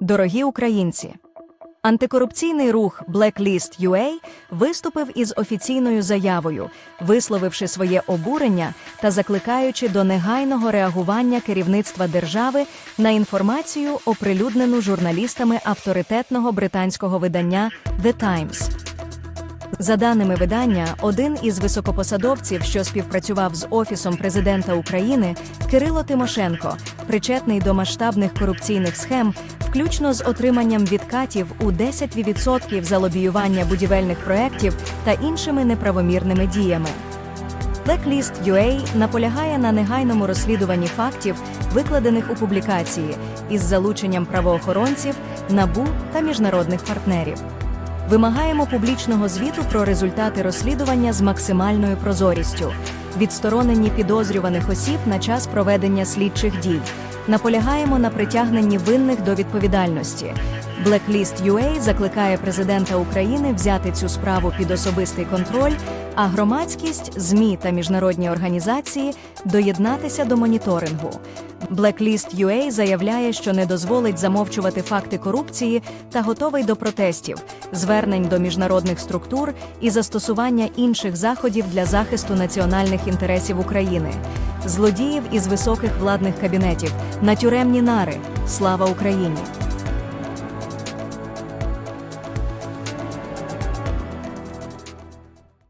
Дорогі українці, антикорупційний рух Blacklist UA виступив із офіційною заявою, висловивши своє обурення та закликаючи до негайного реагування керівництва держави на інформацію, оприлюднену журналістами авторитетного британського видання The Times. За даними видання, один із високопосадовців, що співпрацював з Офісом президента України, Кирило Тимошенко, причетний до масштабних корупційних схем, включно з отриманням відкатів у 10% за лобіювання будівельних проєктів та іншими неправомірними діями. Blacklist UA наполягає на негайному розслідуванні фактів, викладених у публікації, із залученням правоохоронців, НАБУ та міжнародних партнерів. Вимагаємо публічного звіту про результати розслідування з максимальною прозорістю, відстороненні підозрюваних осіб на час проведення слідчих дій. Наполягаємо на притягненні винних до відповідальності. Blacklist UA закликає президента України взяти цю справу під особистий контроль, а громадськість, ЗМІ та міжнародні організації доєднатися до моніторингу. Blacklist UA заявляє, що не дозволить замовчувати факти корупції та готовий до протестів, звернень до міжнародних структур і застосування інших заходів для захисту національних інтересів України. Злодіїв із високих владних кабінетів на тюремні нари. Слава Україні!